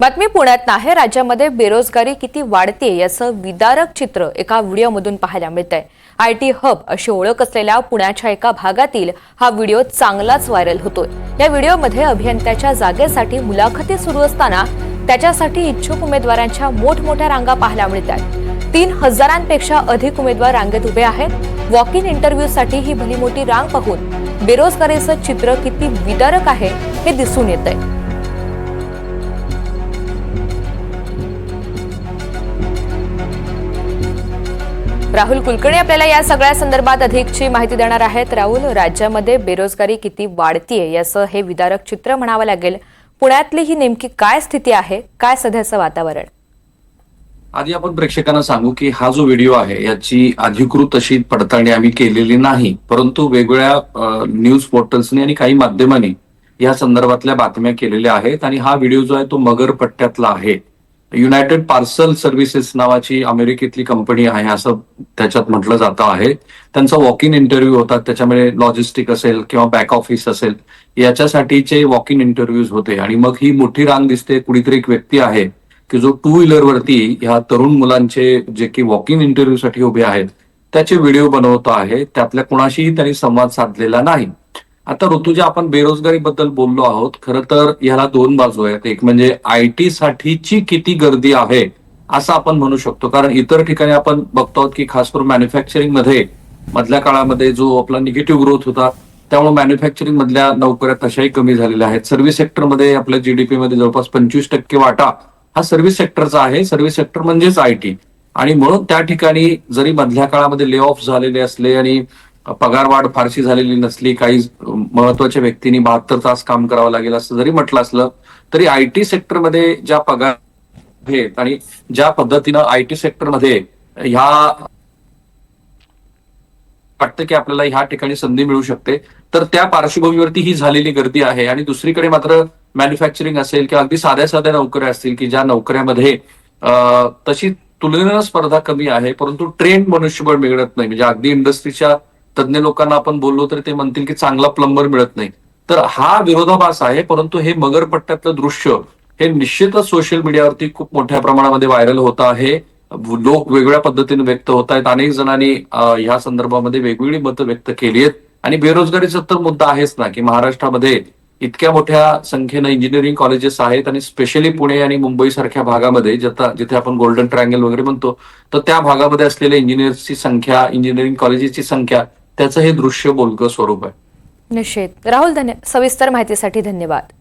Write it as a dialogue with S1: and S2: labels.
S1: बातमी पुण्यात आहे राज्यामध्ये बेरोजगारी किती वाढते याचं विदारक चित्र एका व्हिडिओमधून पाहायला मिळतंय. आय टी हब अशी ओळख असलेल्या पुण्याच्या एका भागातील हा व्हिडिओ चांगलाच व्हायरल होतोय. या व्हिडिओमध्ये अभियंत्याच्या जागेसाठी मुलाखती सुरू असताना त्याच्यासाठी इच्छुक उमेदवारांच्या मोठमोठ्या रांगा पाहायला मिळतात. तीन हजारांपेक्षा अधिक उमेदवार रांगेत उभे आहेत. वॉक इन इंटरव्ह्यूसाठी ही भलीमोठी रांग पाहून बेरोजगारीचं चित्र किती विदारक आहे हे दिसून येत आहे राहुल कुलकर्णी आपल्याला या सगळ्या संदर्भात अधिकची माहिती देणार आहेत. राहुल राज्यामध्ये बेरोजगारी किती वाढतीये याचं हे विदारक चित्र म्हणावं लागेल. पुण्यातली ही नेमकी काय स्थिती आहे? काय सध्याचं वातावरण?
S2: आधी आपण प्रेक्षकांना सांगू की हा जो व्हिडिओ आहे याची अधिकृत अशी पडताळणी आम्ही केलेली नाही. परंतु वेगवेगळ्या न्यूज पोर्टल्सनी आणि काही माध्यमांनी या संदर्भातल्या बातम्या केलेल्या आहेत आणि हा व्हिडिओ जो आहे तो मगर पट्ट्यातला आहे. युनायटेड पार्सल सर्व्हिसेस नावाची अमेरिकेतली कंपनी आहे असं त्याच्यात म्हटलं जातं आहे. त्यांचा वॉक इन इंटरव्ह्यू होतात त्याच्यामध्ये लॉजिस्टिक असेल किंवा बॅक ऑफिस असेल याच्यासाठीचे वॉक इन इंटरव्ह्यूज होते. आणि मग ही मोठी रांग दिसते. कुणीतरी एक व्यक्ती आहे की जो टू व्हीलर वरती ह्या तरुण मुलांचे जे की वॉक इन इंटरव्ह्यूसाठी उभे आहेत त्याचे व्हिडिओ बनवतो आहे. त्यातल्या कुणाशीही त्यांनी संवाद साधलेला नाही. आता ऋतुजा आपण बेरोजगारी बद्दल बोललो आहोत खरं तर ह्याला दोन बाजू आहेत. एक म्हणजे आय टी साठीची किती गर्दी आहे असं आपण म्हणू शकतो. कारण इतर ठिकाणी आपण बघतो आहोत की खास करून मॅन्युफॅक्चरिंगमध्ये मधल्या काळामध्ये जो आपला निगेटिव्ह ग्रोथ होता त्यामुळे मॅन्युफॅक्चरिंग मधल्या नोकऱ्या तशाही कमी झालेल्या आहेत. सर्व्हिस सेक्टरमध्ये आपल्या जीडीपी मध्ये जवळपास पंचवीस टक्के वाटा हा सर्व्हिस सेक्टरचा आहे. सर्व्हिस सेक्टर म्हणजेच आय टी. आणि म्हणून त्या ठिकाणी जरी मधल्या काळामध्ये ले ऑफ झालेले असले आणि पगारवाढ फारशी झालेली नसली काही महत्त्वाच्या व्यक्तींनी बहात्तर तास काम करावं लागेल असं जरी म्हटलं असलं तरी आय टी सेक्टरमध्ये ज्या पगार आहेत आणि ज्या पद्धतीनं आय टी सेक्टरमध्ये ह्या वाटतं की आपल्याला ह्या ठिकाणी संधी मिळू शकते तर त्या पार्श्वभूमीवरती ही झालेली गर्दी आहे. आणि दुसरीकडे मात्र मॅन्युफॅक्चरिंग असेल किंवा अगदी साध्या साध्या नोकऱ्या असतील की ज्या नोकऱ्यामध्ये तशी तुलनेनं स्पर्धा कमी आहे परंतु ट्रेंड मनुष्यबळ मिळत नाही. म्हणजे अगदी इंडस्ट्रीच्या तज्ज्ञ लोकांना आपण बोललो तर ते म्हणतील की चांगला प्लंबर मिळत नाही. तर हा विरोधाभास आहे परंतु हे मगरपट्ट्यातलं दृश्य हे निश्चितच सोशल मीडियावरती खूप मोठ्या प्रमाणामध्ये व्हायरल होत आहे. लोक वेगवेगळ्या पद्धतीने व्यक्त होत आहेत. अनेक जणांनी ह्या संदर्भामध्ये वेगवेगळी मतं व्यक्त केली आहेत. आणि बेरोजगारीचा तर मुद्दा आहेच ना की महाराष्ट्रामध्ये इतक्या मोठ्या संख्येनं इंजिनिअरिंग कॉलेजेस आहेत आणि स्पेशली पुणे आणि मुंबई सारख्या भागामध्ये जिथं जिथे आपण गोल्डन ट्रायंगल वगैरे म्हणतो तर त्या भागामध्ये असलेल्या इंजिनियर्सची संख्या इंजिनिअरिंग कॉलेजेसची संख्या त्याचं हे दृश्य बोलकं स्वरूप आहे.
S1: निश्चित. राहुल धन्य सविस्तर माहितीसाठी धन्यवाद.